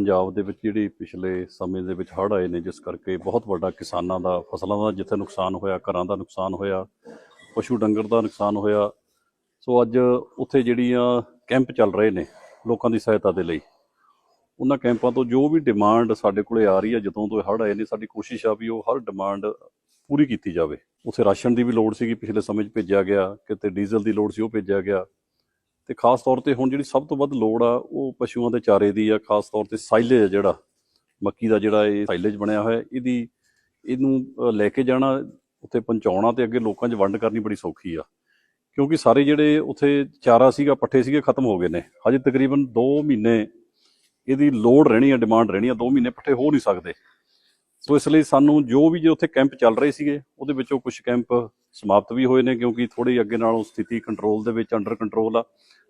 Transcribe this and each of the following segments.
ਪੰਜਾਬ ਦੇ ਵਿੱਚ ਜਿਹੜੀ ਪਿਛਲੇ ਸਮੇਂ ਦੇ ਵਿੱਚ ਹੜ੍ਹ ਆਏ ਨੇ, ਜਿਸ ਕਰਕੇ ਬਹੁਤ ਵੱਡਾ ਕਿਸਾਨਾਂ ਦਾ, ਫਸਲਾਂ ਦਾ ਜਿੱਥੇ ਨੁਕਸਾਨ ਹੋਇਆ, ਘਰਾਂ ਦਾ ਨੁਕਸਾਨ ਹੋਇਆ, ਪਸ਼ੂ ਡੰਗਰ ਦਾ ਨੁਕਸਾਨ ਹੋਇਆ। ਸੋ ਅੱਜ ਉੱਥੇ ਜਿਹੜੀਆਂ ਕੈਂਪ ਚੱਲ ਰਹੇ ਨੇ ਲੋਕਾਂ ਦੀ ਸਹਾਇਤਾ ਦੇ ਲਈ, ਉਹਨਾਂ ਕੈਂਪਾਂ ਤੋਂ ਜੋ ਵੀ ਡਿਮਾਂਡ ਸਾਡੇ ਕੋਲੇ ਆ ਰਹੀ ਹੈ, ਜਦੋਂ ਤੋਂ ਇਹ ਹੜ੍ਹ ਆਏ ਨੇ, ਸਾਡੀ ਕੋਸ਼ਿਸ਼ ਆ ਵੀ ਉਹ ਹਰ ਡਿਮਾਂਡ ਪੂਰੀ ਕੀਤੀ ਜਾਵੇ। ਉੱਥੇ ਰਾਸ਼ਨ ਦੀ ਵੀ ਲੋੜ ਸੀਗੀ, ਪਿਛਲੇ ਸਮੇਂ 'ਚ ਭੇਜਿਆ ਗਿਆ, ਕਿਤੇ ਡੀਜ਼ਲ ਦੀ ਲੋੜ ਸੀ, ਉਹ ਭੇਜਿਆ ਗਿਆ। ਤੇ ਖਾਸ ਤੌਰ ਤੇ ਹੁਣ ਜਿਹੜੀ ਸਭ ਤੋਂ ਵੱਧ ਲੋੜ ਆ, ਉਹ ਪਸ਼ੂਆਂ ਦੇ ਚਾਰੇ ਦੀ ਆ, ਖਾਸ ਤੌਰ ਤੇ ਸਾਈਲੇਜ ਆ ਜਿਹੜਾ, ਮੱਕੀ ਦਾ ਜਿਹੜਾ ਇਹ ਸਾਈਲੇਜ ਬਣਿਆ ਹੋਇਆ, ਇਹਦੀ, ਇਹਨੂੰ ਲੈ ਕੇ ਜਾਣਾ, ਉੱਥੇ ਪਹੁੰਚਾਉਣਾ ਤੇ ਅੱਗੇ ਲੋਕਾਂ 'ਚ ਵੰਡ ਕਰਨੀ ਬੜੀ ਸੌਖੀ ਆ। ਕਿਉਂਕਿ ਸਾਰੇ ਜਿਹੜੇ ਉੱਥੇ ਚਾਰਾ ਸੀਗਾ, ਪੱਠੇ ਸੀਗੇ, ਖਤਮ ਹੋ ਗਏ ਨੇ। ਹਜੇ ਤਕਰੀਬਨ 2 ਮਹੀਨੇ ਇਹਦੀ ਲੋੜ ਰਹਿਣੀ ਆ, ਡਿਮਾਂਡ ਰਹਿਣੀ ਆ 2 ਮਹੀਨੇ ਪੱਠੇ ਹੋ ਨਹੀਂ ਸਕਦੇ। ਸੋ ਇਸ ਲਈ ਸਾਨੂੰ ਜੋ ਵੀ ਜੇ ਉੱਥੇ ਕੈਂਪ ਚੱਲ ਰਹੇ ਸੀਗੇ, ਉਹਦੇ ਵਿੱਚੋਂ ਕੁਝ ਕੈਂਪ ਸਮਾਪਤ ਵੀ ਹੋਏ ਨੇ ਕਿਉਂਕਿ ਥੋੜੀ ਅੱਗੇ ਨਾਲੋਂ ਸਥਿਤੀ ਕੰਟਰੋਲ ਦੇ ਵਿੱਚ ਅੰਡਰ ਕੰਟਰੋਲ ਆ।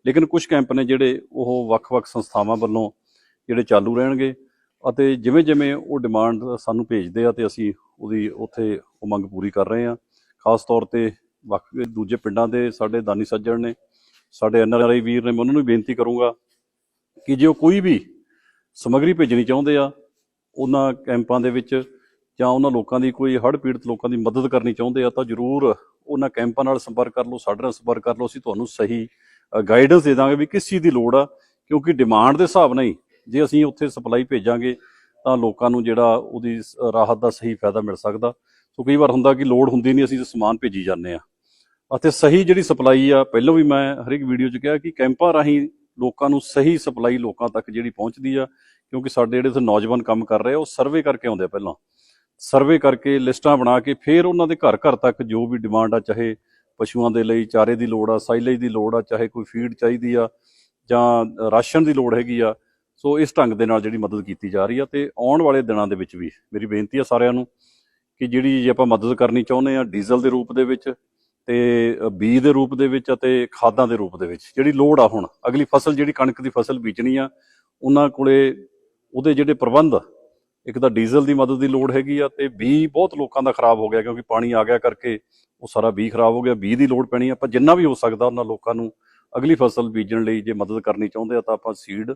ਲੇਕਿਨ ਕੁਝ ਕੈਂਪ ਨੇ ਜਿਹੜੇ ਉਹ ਵੱਖ-ਵੱਖ ਸੰਸਥਾਵਾਂ ਵੱਲੋਂ ਜਿਹੜੇ ਚਾਲੂ ਰਹਿਣਗੇ ਅਤੇ ਜਿਵੇਂ-ਜਿਵੇਂ ਉਹ ਡਿਮਾਂਡ ਸਾਨੂੰ ਭੇਜਦੇ ਆ ਤੇ ਅਸੀਂ ਉਹਦੀ ਉੱਥੇ ਉਹ ਮੰਗ ਪੂਰੀ ਕਰ ਰਹੇ ਆ। ਖਾਸ ਤੌਰ ਤੇ ਵੱਖ ਦੂਜੇ ਪਿੰਡਾਂ ਦੇ ਸਾਡੇ ਦਾਨੀ ਸੱਜਣ ਨੇ, ਸਾਡੇ ਐਨਆਰਆਈ ਵੀਰ ਨੇ, ਮੈਂ ਉਹਨਾਂ ਨੂੰ ਵੀ ਬੇਨਤੀ ਕਰੂੰਗਾ ਕਿ ਜੇ ਉਹ ਕੋਈ ਵੀ ਸਮੱਗਰੀ ਭੇਜਣੀ ਚਾਹੁੰਦੇ ਆ, ਉਹਨਾਂ ਕੈਂਪਾਂ ਦੇ ਵਿੱਚ ਜਾਂ ਉਹਨਾਂ ਲੋਕਾਂ ਦੀ ਕੋਈ ਹੜ੍ਹ ਪੀੜਤ ਲੋਕਾਂ ਦੀ ਮਦਦ ਕਰਨੀ ਚਾਹੁੰਦੇ ਆ ਤਾਂ ਜਰੂਰ ਉਹਨਾਂ ਕੈਂਪਾਂ ਨਾਲ ਸੰਪਰਕ ਕਰ ਲਓ, ਸਾਡੇ ਨਾਲ ਸੰਪਰਕ ਕਰ ਲਓ, ਅਸੀਂ ਤੁਹਾਨੂੰ ਸਹੀ ਗਾਈਡੈਂਸ ਦੇ ਦਾਂਗੇ ਵੀ ਕਿਸ ਚੀਜ਼ ਦੀ ਲੋੜ ਆ, ਕਿਉਂਕਿ ਡਿਮਾਂਡ ਦੇ ਹਿਸਾਬ ਨਾਲ ਹੀ ਜੇ ਅਸੀਂ ਉੱਥੇ ਸਪਲਾਈ ਭੇਜਾਂਗੇ ਤਾਂ ਲੋਕਾਂ ਨੂੰ ਜਿਹੜਾ ਉਹਦੀ ਸ- ਰਾਹਤ ਦਾ ਸਹੀ ਫਾਇਦਾ ਮਿਲ ਸਕਦਾ। ਸੋ ਕਈ ਵਾਰ ਹੁੰਦਾ ਕਿ ਲੋੜ ਹੁੰਦੀ ਨਹੀਂ, ਅਸੀਂ ਸਮਾਨ ਭੇਜੀ ਜਾਂਦੇ ਆ। ਅਤੇ ਸਹੀ ਜਿਹੜੀ ਸਪਲਾਈ ਆ, ਪਹਿਲਾਂ ਵੀ ਮੈਂ ਹਰ ਇੱਕ ਵੀਡੀਓ 'ਚ ਕਿਹਾ ਕਿ ਕੈਂਪਾਂ ਰਾਹੀਂ ਲੋਕਾਂ ਨੂੰ ਸਹੀ ਸਪਲਾਈ ਲੋਕਾਂ ਤੱਕ ਜਿਹੜੀ ਪਹੁੰਚਦੀ ਆ, ਕਿਉਂਕਿ ਸਾਡੇ ਜਿਹੜੇ ਇੱਥੇ ਨੌਜਵਾਨ ਕੰਮ ਕਰ ਰਹੇ ਆ, ਉਹ ਸਰਵੇ ਕਰਕੇ ਆਉਂਦੇ ਆ ਪਹਿਲਾਂ। ਸਰਵੇ ਕਰਕੇ ਲਿਸਟਾਂ ਬਣਾ ਕੇ ਫਿਰ ਉਹਨਾਂ ਦੇ ਘਰ ਘਰ ਤੱਕ ਜੋ ਵੀ ਡਿਮਾਂਡ ਆ, ਚਾਹੇ ਪਸ਼ੂਆਂ ਦੇ ਲਈ ਚਾਰੇ ਦੀ ਲੋੜ ਆ, ਸਾਈਲੇਜ ਦੀ ਲੋੜ ਆ, ਚਾਹੇ ਕੋਈ ਫੀਡ ਚਾਹੀਦੀ ਆ ਜਾਂ ਰਾਸ਼ਨ ਦੀ ਲੋੜ ਹੈਗੀ ਆ, ਸੋ ਇਸ ਢੰਗ ਦੇ ਨਾਲ ਜਿਹੜੀ ਮਦਦ ਕੀਤੀ ਜਾ ਰਹੀ ਆ ਤੇ ਆਉਣ ਵਾਲੇ ਦਿਨਾਂ ਦੇ ਵਿੱਚ ਵੀ ਮੇਰੀ ਬੇਨਤੀ ਆ ਸਾਰਿਆਂ ਨੂੰ ਕਿ ਜਿਹੜੀ ਜੇ ਆਪਾਂ ਮਦਦ ਕਰਨੀ ਚਾਹੁੰਦੇ ਆ ਡੀਜ਼ਲ ਦੇ ਰੂਪ ਦੇ ਵਿੱਚ ਤੇ ਬੀਜ ਦੇ ਰੂਪ ਦੇ ਵਿੱਚ ਅਤੇ ਖਾਦਾਂ ਦੇ ਰੂਪ ਦੇ ਵਿੱਚ, ਜਿਹੜੀ ਲੋੜ ਆ ਹੁਣ, ਅਗਲੀ ਫਸਲ ਜਿਹੜੀ ਕਣਕ ਦੀ ਫਸਲ ਬੀਜਣੀ ਆ, ਉਹਨਾਂ ਕੋਲੇ ਉਹਦੇ ਜਿਹੜੇ ਪ੍ਰਬੰਧ ਇੱਕ ਤਾਂ ਡੀਜ਼ਲ ਦੀ ਮਦਦ ਦੀ ਲੋੜ ਹੈਗੀ ਆ ਤੇ ਬੀ ਬਹੁਤ ਲੋਕਾਂ ਦਾ ਖਰਾਬ ਹੋ ਗਿਆ ਕਿਉਂਕਿ ਪਾਣੀ ਆ ਗਿਆ ਕਰਕੇ ਉਹ ਸਾਰਾ ਬੀ ਖਰਾਬ ਹੋ ਗਿਆ ਬੀ ਦੀ ਲੋੜ ਪੈਣੀ ਆ। ਆਪਾਂ ਜਿੰਨਾ ਵੀ ਹੋ ਸਕਦਾ ਉਹਨਾਂ ਲੋਕਾਂ ਨੂੰ ਅਗਲੀ ਫਸਲ ਬੀਜਣ ਲਈ ਜੇ ਮਦਦ ਕਰਨੀ ਚਾਹੁੰਦੇ ਆ ਤਾਂ ਆਪਾਂ ਸੀਡ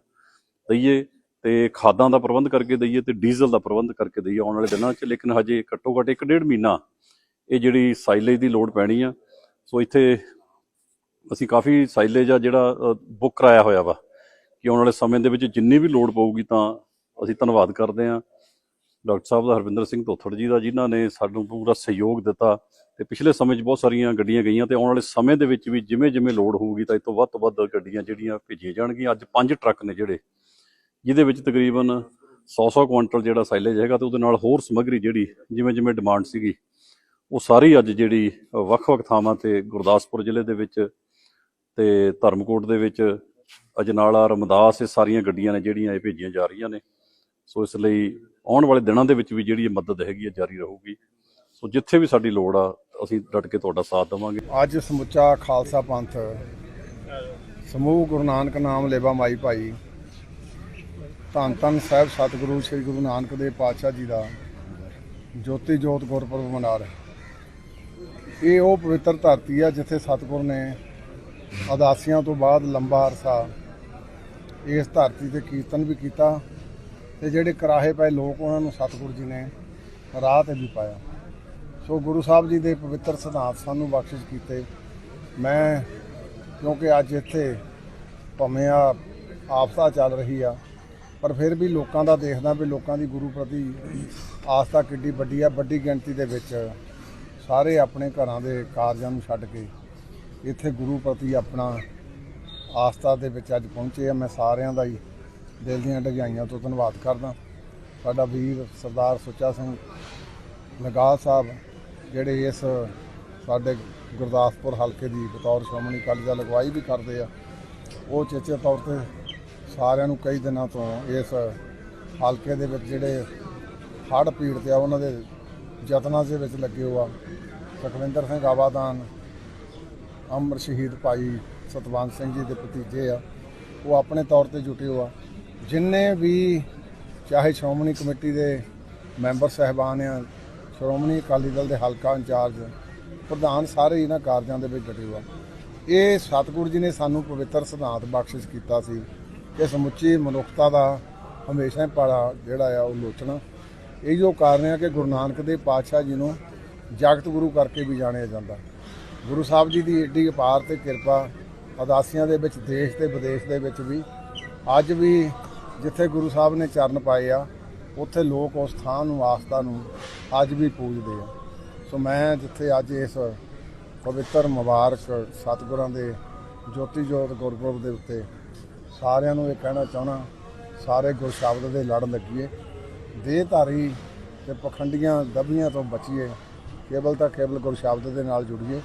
ਦਈਏ ਤੇ ਖਾਦਾਂ ਦਾ ਪ੍ਰਬੰਧ ਕਰਕੇ ਦਈਏ ਤੇ ਡੀਜ਼ਲ ਦਾ ਪ੍ਰਬੰਧ ਕਰਕੇ ਦਈਏ ਆਉਣ ਵਾਲੇ ਦਿਨਾਂ 'ਚ। ਲੇਕਿਨ ਹਜੇ ਘੱਟੋ ਘੱਟ ਇੱਕ ਡੇਢ ਮਹੀਨਾ ਇਹ ਜਿਹੜੀ ਸਾਈਲੇਜ ਦੀ ਲੋੜ ਪੈਣੀ ਆ। ਸੋ ਇੱਥੇ ਅਸੀਂ ਕਾਫੀ ਸਾਈਲੇਜ ਆ ਜਿਹੜਾ ਬੁੱਕ ਕਰਾਇਆ ਹੋਇਆ ਵਾ ਕਿ ਆਉਣ ਵਾਲੇ ਸਮੇਂ ਦੇ ਵਿੱਚ ਜਿੰਨੀ ਵੀ ਲੋੜ ਪਊਗੀ ਤਾਂ ਅਸੀਂ ਧੰਨਵਾਦ ਕਰਦੇ ਹਾਂ। ਡਾਕਟਰ ਸਾਹਿਬ ਦਾ ਹਰਵਿੰਦਰ ਸਿੰਘ ਧੋਥੜ ਜੀ ਦਾ, ਜਿਨ੍ਹਾਂ ਨੇ ਸਾਨੂੰ ਪੂਰਾ ਸਹਿਯੋਗ ਦਿੱਤਾ ਤੇ ਪਿਛਲੇ ਸਮੇਂ 'ਚ ਬਹੁਤ ਸਾਰੀਆਂ ਗੱਡੀਆਂ ਗਈਆਂ ਤੇ ਆਉਣ ਵਾਲੇ ਸਮੇਂ ਦੇ ਵਿੱਚ ਵੀ ਜਿਵੇਂ ਜਿਵੇਂ ਲੋੜ ਹੋਊਗੀ ਤਾਂ ਇਹ ਤੋਂ ਵੱਧ ਤੋਂ ਵੱਧ ਗੱਡੀਆਂ ਜਿਹੜੀਆਂ ਭੇਜੀਆਂ ਜਾਣਗੀਆਂ। ਅੱਜ ਪੰਜ ਟਰੱਕ ਨੇ ਜਿਹੜੇ, ਜਿਹਦੇ ਵਿੱਚ ਤਕਰੀਬਨ 100-100 ਕੁਇੰਟਲ ਜਿਹੜਾ ਸਾਈਲੇਜ ਹੈਗਾ ਤੇ ਉਹਦੇ ਨਾਲ ਹੋਰ ਸਮੱਗਰੀ ਜਿਹੜੀ ਜਿਵੇਂ ਜਿਵੇਂ ਡਿਮਾਂਡ ਸੀਗੀ, ਉਹ ਸਾਰੀ ਅੱਜ ਜਿਹੜੀ ਵੱਖ-ਵੱਖ ਥਾਵਾਂ ਤੇ ਗੁਰਦਾਸਪੁਰ ਜ਼ਿਲ੍ਹੇ ਦੇ ਵਿੱਚ ਤੇ ਧਰਮਕੋਟ ਦੇ ਵਿੱਚ, ਅਜਨਾਲਾ, ਰਮਦਾਸ, ਇਹ ਸਾਰੀਆਂ ਗੱਡੀਆਂ ਨੇ ਜਿਹੜੀਆਂ ਇਹ ਭੇਜੀਆਂ ਜਾ ਰਹੀਆਂ ਨੇ। ਸੋ ਇਸ ਲਈ ਆਉਣ ਵਾਲੇ ਦਿਨਾਂ ਦੇ ਵਿੱਚ ਵੀ ਜਿਹੜੀ ਇਹ ਮਦਦ ਹੈਗੀ ਹੈ ਜਾਰੀ ਰਹੂਗੀ। ਸੋ ਜਿੱਥੇ ਵੀ ਸਾਡੀ ਲੋੜ ਆ, ਅਸੀਂ ਡਟ ਕੇ ਤੁਹਾਡਾ ਸਾਥ ਦੇਵਾਂਗੇ। ਅੱਜ ਸਮੁੱਚਾ ਖਾਲਸਾ ਪੰਥ, ਸਮੂਹ ਗੁਰੂ ਨਾਨਕ ਨਾਮ ਲੇਵਾ ਮਾਈ ਭਾਈ, ਧੰਨ ਧੰਨ ਸਾਹਿਬ ਸਤਿਗੁਰੂ ਸ੍ਰੀ ਗੁਰੂ ਨਾਨਕ ਦੇਵ ਪਾਤਸ਼ਾਹ ਜੀ ਦਾ ਜੋਤੀ ਜੋਤ ਗੁਰਪੁਰਬ ਮਨਾ ਰਿਹਾ। ਇਹ ਉਹ ਪਵਿੱਤਰ ਧਰਤੀ ਆ ਜਿੱਥੇ ਸਤਿਗੁਰ ਨੇ ਅਦਾਸੀਆਂ ਤੋਂ ਬਾਅਦ ਲੰਬਾ ਅਰਸਾ ਇਸ ਧਰਤੀ ਤੇ ਕੀਰਤਨ ਵੀ ਕੀਤਾ। ਤੇ ਜਿਹੜੇ ਕਰਾਹੇ ਪਏ ਲੋਕ ਉਹਨਾਂ ਨੂੰ ਸਤਿਗੁਰੂ ਜੀ ਨੇ ਰਾਹ ਤੇ ਵੀ ਪਾਇਆ। ਸੋ ਗੁਰੂ ਸਾਹਿਬ ਜੀ ਦੇ ਪਵਿੱਤਰ ਸਿਧਾਂਤ ਸਾਨੂੰ ਬਖਸ਼ਿਸ਼ ਕੀਤੇ। ਮੈਂ, ਕਿਉਂਕਿ ਅੱਜ ਇੱਥੇ ਭਾਵੇਂ ਆ ਆਫਤਾ ਚੱਲ ਰਹੀ ਆ, ਪਰ ਫਿਰ ਵੀ ਲੋਕਾਂ ਦਾ ਦੇਖਦਾ ਵੀ ਲੋਕਾਂ ਦੀ ਗੁਰੂ ਪ੍ਰਤੀ ਆਸਥਾ ਕਿੱਡੀ ਵੱਡੀ ਆ, ਵੱਡੀ ਗਿਣਤੀ ਦੇ ਵਿੱਚ ਸਾਰੇ ਆਪਣੇ ਘਰਾਂ ਦੇ ਕਾਰਜਾਂ ਨੂੰ ਛੱਡ ਕੇ ਇੱਥੇ ਗੁਰੂ ਪ੍ਰਤੀ ਆਪਣਾ ਆਸਥਾ ਦੇ ਵਿੱਚ ਅੱਜ ਪਹੁੰਚੇ ਆ। ਮੈਂ ਸਾਰਿਆਂ ਦਾ ਹੀ ਦਿਲ ਦੀਆਂ ਡਗਾਈਆਂ ਤੋਂ ਧੰਨਵਾਦ ਕਰਦਾ। ਸਾਡਾ ਵੀਰ ਸਰਦਾਰ ਸੁੱਚਾ ਸਿੰਘ ਲਗਾ ਸਾਹਿਬ, ਜਿਹੜੇ ਇਸ ਸਾਡੇ ਗੁਰਦਾਸਪੁਰ ਹਲਕੇ ਦੀ ਬਤੌਰ ਸ਼੍ਰੋਮਣੀ ਅਕਾਲੀ ਦਲ ਅਗਵਾਈ ਵੀ ਕਰਦੇ ਆ, ਉਹ ਚੇਚੇ ਤੌਰ ਤੇ ਸਾਰਿਆਂ ਨੂੰ ਕਈ ਦਿਨਾਂ ਤੋਂ ਇਸ ਹਲਕੇ ਦੇ ਵਿੱਚ ਜਿਹੜੇ ਹੜ੍ਹ ਪੀੜਤ ਆ, ਉਹਨਾਂ ਦੇ ਯਤਨਾਂ ਦੇ ਵਿੱਚ ਲੱਗੇ ਹੋਆ ਸੁਖਵਿੰਦਰ ਸਿੰਘ ਆਵਾਦਾਨ, ਅਮਰ ਸ਼ਹੀਦ ਭਾਈ ਸਤਵੰਤ ਸਿੰਘ ਜੀ ਦੇ ਭਤੀਜੇ ਆ, ਉਹ ਆਪਣੇ ਤੌਰ ਤੇ ਜੁਟੇ ਹੋਆ ਜਿੰਨੇ ਵੀ ਚਾਹੇ ਸ਼੍ਰੋਮਣੀ ਕਮੇਟੀ ਦੇ ਮੈਂਬਰ ਸਹਿਬਾਨ ਆ, ਸ਼੍ਰੋਮਣੀ ਅਕਾਲੀ ਦਲ ਦੇ ਹਲਕਾ ਇੰਚਾਰਜ, ਪ੍ਰਧਾਨ ਸਾਰੇ ਇਹਨਾਂ ਕਾਰਜਾਂ ਦੇ ਵਿੱਚ ਜੁਟੇ ਹੋਆ ਇਹ ਸਤਿਗੁਰੂ ਜੀ ਨੇ ਸਾਨੂੰ ਪਵਿੱਤਰ ਸਿਧਾਂਤ ਬਖਸ਼ਿਸ਼ ਕੀਤਾ ਸੀ ਕਿ ਸਮੁੱਚੀ ਮਨੁੱਖਤਾ ਦਾ ਹਮੇਸ਼ਾ ਹੀ ਪਾਲਾ ਜਿਹੜਾ ਆ ਉਹ ਲੋਚਣਾ। ਇਹ ਜੋ ਕਾਰਨ ਆ ਕਿ ਗੁਰੂ ਨਾਨਕ ਦੇਵ ਪਾਤਸ਼ਾਹ ਜੀ ਨੂੰ ਜਗਤ ਗੁਰੂ ਕਰਕੇ ਵੀ ਜਾਣਿਆ ਜਾਂਦਾ। ਗੁਰੂ ਸਾਹਿਬ ਜੀ ਦੀ ਏਡੀ ਅਪਾਰ ਤੇ ਕਿਰਪਾ ਅਦਾਸੀਆਂ ਦੇ ਵਿੱਚ, ਦੇਸ਼ ਤੇ ਵਿਦੇਸ਼ ਦੇ ਵਿੱਚ ਵੀ ਅੱਜ ਵੀ ਜਿੱਥੇ ਗੁਰੂ ਸਾਹਿਬ ਨੇ ਚਰਨ ਪਾਏ ਆ, ਉੱਥੇ ਲੋਕ ਉਸ ਥਾਂ ਨੂੰ, ਆਸਥਾ ਨੂੰ ਅੱਜ ਵੀ ਪੂਜਦੇ ਆ। ਸੋ ਮੈਂ ਜਿੱਥੇ ਅੱਜ ਇਸ ਪਵਿੱਤਰ, ਮੁਬਾਰਕ ਸਤਿਗੁਰਾਂ ਦੇ ਜੋਤੀ ਜੋਤ ਗੁਰਪੁਰਬ ਦੇ ਉੱਤੇ ਸਾਰਿਆਂ ਨੂੰ ਇਹ ਕਹਿਣਾ ਚਾਹਣਾ ਸਾਰੇ ਗੁਰਸ਼ਬਦ ਦੇ ਲੜਨ ਲੱਗੀਏ, ਦੇਹਧਾਰੀ ਤੇ ਪਖੰਡੀਆਂ ਦਬੀਆਂ ਤੋਂ ਬਚੀਏ, ਕੇਵਲ ਤਾਂ ਕੇਵਲ ਗੁਰ ਸ਼ਬਦ ਦੇ ਨਾਲ ਜੁੜੀਏ।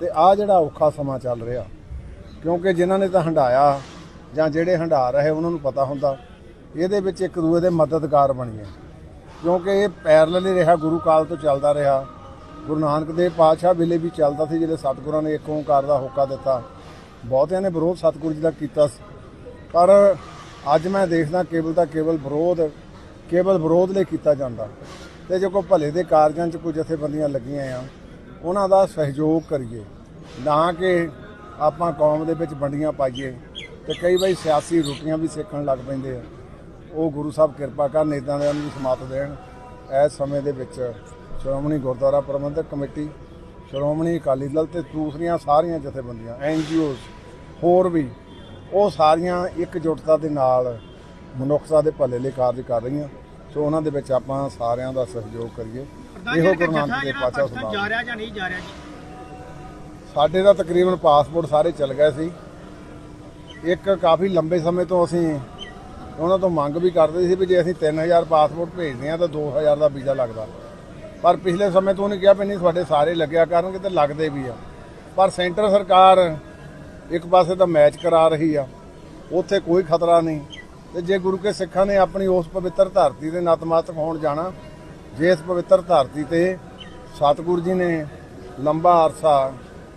ਤੇ ਆ ਜਿਹੜਾ ਔਖਾ ਸਮਾਂ ਚੱਲ ਰਿਹਾ, ਕਿਉਂਕਿ ਜਿਨ੍ਹਾਂ ਨੇ ਤਾਂ ਹੰਡਾਇਆ ਜਾਂ ਜਿਹੜੇ ਹੰਡਾ ਰਹੇ, ਉਹਨਾਂ ਨੂੰ ਪਤਾ ਹੁੰਦਾ ਇਹਦੇ ਵਿੱਚ ਇੱਕ ਦੂਏ ਦੇ ਮਦਦਗਾਰ ਬਣੀਏ ਕਿਉਂਕਿ ਇਹ ਪੈਰਲਲ ਹੀ ਰਿਹਾ, ਗੁਰੂ ਕਾਲ ਤੋਂ ਚੱਲਦਾ ਰਿਹਾ। ਗੁਰੂ ਨਾਨਕ ਦੇਵ ਪਾਤਸ਼ਾਹ ਵੇਲੇ ਵੀ ਚੱਲਦਾ ਸੀ, ਜਿਹੜੇ ਸਤਿਗੁਰਾਂ ਨੇ ਇੱਕ ਓੰਕਾਰ ਦਾ ਹੋਕਾ ਦਿੱਤਾ। ਬਹੁਤਿਆਂ ਨੇ ਵਿਰੋਧ ਸਤਿਗੁਰੂ ਜੀ ਦਾ ਕੀਤਾ ਸੀ। ਪਰ ਅੱਜ ਮੈਂ ਦੇਖਦਾ, ਕੇਵਲ ਤਾਂ ਕੇਵਲ ਵਿਰੋਧ ਕੇਵਲ ਵਿਰੋਧ ਲਈ ਕੀਤਾ ਜਾਂਦਾ। ਤੇ ਜੇ ਕੋਈ ਭਲੇ ਦੇ ਕਾਰਜਾਂ 'ਚ ਕੋਈ ਜਥੇਬੰਦੀਆਂ ਲੱਗੀਆਂ ਆ, ਉਹਨਾਂ ਦਾ ਸਹਿਯੋਗ ਕਰੀਏ। ਨਾ ਕਿ ਆਪਾਂ ਕੌਮ ਦੇ ਵਿੱਚ ਵੰਡੀਆਂ ਪਾਈਏ। ਤੇ ਕਈ ਵਾਰੀ ਸਿਆਸੀ ਰੁਟੀਆਂ ਵੀ ਸਿੱਖਣ ਲੱਗ ਪੈਂਦੇ ਆ। ਉਹ ਗੁਰੂ ਸਾਹਿਬ ਕਿਰਪਾ ਕਰਨ ਇਦਾਂ ਦੇ ਨੂੰ ਸਮਤ ਦੇਣ। ਇਸ ਸਮੇਂ ਦੇ ਵਿੱਚ ਸ਼੍ਰੋਮਣੀ ਗੁਰਦੁਆਰਾ ਪ੍ਰਬੰਧਕ ਕਮੇਟੀ ਸ਼੍ਰੋਮਣੀ ਅਕਾਲੀ ਦਲ ਤੇ ਦੂਸਰੀਆਂ ਸਾਰੀਆਂ ਜਥੇਬੰਦੀਆਂ ਐਨਜੀਓਜ਼ ਹੋਰ ਵੀ ਉਹ ਸਾਰੀਆਂ ਇਕਜੁੱਟਤਾ ਦੇ ਨਾਲ ਮਨੁੱਖਤਾ ਦੇ ਭਲੇ ਲਈ ਕਾਰਜ ਕਰ ਰਹੀਆਂ। ਸੋ ਉਹਨਾਂ ਦੇ ਵਿੱਚ ਆਪਾਂ ਸਾਰਿਆਂ ਦਾ ਸਹਿਯੋਗ ਕਰੀਏ। ਇਹੋ ਗੁਰੂ ਨਾਨਕ ਦੇਵ ਪਾਤਸ਼ਾਹ ਜਾ ਸੁਭਾਅ ਰਿਹਾ ਜਾਂ ਨਹੀਂ ਜਾ ਰਿਹਾ ਜੀ? ਸਾਡੇ ਦਾ ਤਕਰੀਬਨ ਪਾਸਪੋਰਟ ਸਾਰੇ ਚੱਲ ਗਏ ਸੀ। ਇੱਕ ਕਾਫੀ ਲੰਬੇ ਸਮੇਂ ਤੋਂ ਅਸੀਂ ਉਹਨਾਂ ਤੋਂ ਮੰਗ ਵੀ ਕਰਦੇ ਸੀ ਵੀ ਜੇ ਅਸੀਂ 3000 ਪਾਸਪੋਰਟ ਭੇਜਦੇ ਹਾਂ ਤਾਂ 2000 ਦਾ ਵੀਜ਼ਾ ਲੱਗਦਾ। ਪਰ ਪਿਛਲੇ ਸਮੇਂ ਤੋਂ ਉਹਨੇ ਕਿਹਾ ਵੀ ਨਹੀਂ, ਤੁਹਾਡੇ ਸਾਰੇ ਲੱਗਿਆ ਕਰਨਗੇ ਤੇ ਲੱਗਦੇ ਵੀ ਆ। ਪਰ ਸੈਂਟਰ ਸਰਕਾਰ ਇੱਕ ਪਾਸੇ ਤਾਂ ਮੈਚ ਕਰਾ ਰਹੀ ਆ, ਉੱਥੇ ਕੋਈ ਖਤਰਾ ਨਹੀਂ। ਤੇ ਜੇ ਗੁਰੂ ਕੇ ਸਿੱਖਾਂ ਨੇ ਆਪਣੀ ਉਸ ਪਵਿੱਤਰ ਧਰਤੀ ਦੇ ਨਤਮਸਤਕ ਹੋਣ ਜਾਣਾ ਜੇ ਇਸ ਪਵਿੱਤਰ ਧਰਤੀ ਤੇ ਸਤਿਗੁਰੂ ਜੀ ਨੇ ਲੰਬਾ ਅਰਸਾ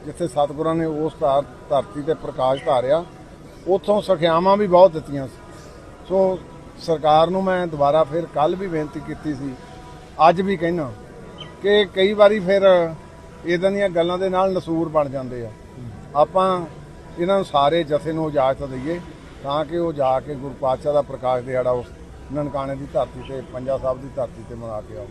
ਜਿੱਥੇ ਸਤਿਗੁਰਾਂ ਨੇ ਉਸ ਧਾਰ- ਧਰਤੀ ਤੇ ਪ੍ਰਕਾਸ਼ ਧਾਰਿਆ, ਉੱਥੋਂ ਸਖਿਆਵਾਂ ਵੀ ਬਹੁਤ ਦਿੱਤੀਆਂ ਸੀ। ਸੋ ਸਰਕਾਰ ਨੂੰ ਮੈਂ ਦੁਬਾਰਾ ਫਿਰ ਕੱਲ ਵੀ ਬੇਨਤੀ ਕੀਤੀ ਸੀ, ਅੱਜ ਵੀ ਕਹਿਣਾ ਕਿ ਕਈ ਵਾਰੀ ਫਿਰ ਇਦਾਂ ਦੀਆਂ ਗੱਲਾਂ ਦੇ ਨਾਲ ਨਸੂਰ ਬਣ ਜਾਂਦੇ ਆ। ਆਪਾਂ ਇਹਨਾਂ ਨੂੰ ਸਾਰੇ ਜਥੇ ਨੂੰ ਇਜਾਜ਼ਤ ਦਈਏ ਤਾਂ ਕਿ ਉਹ ਜਾ ਕੇ ਗੁਰੂ ਪਾਤਸ਼ਾਹ ਦਾ ਪ੍ਰਕਾਸ਼ ਦਿਹਾੜਾ ਉਸ ਨਨਕਾਣੇ ਦੀ ਧਰਤੀ ਤੇ, ਪੰਜਾ ਸਾਹਿਬ ਦੀ ਧਰਤੀ ਤੇ ਮਨਾ ਕੇ ਆਓ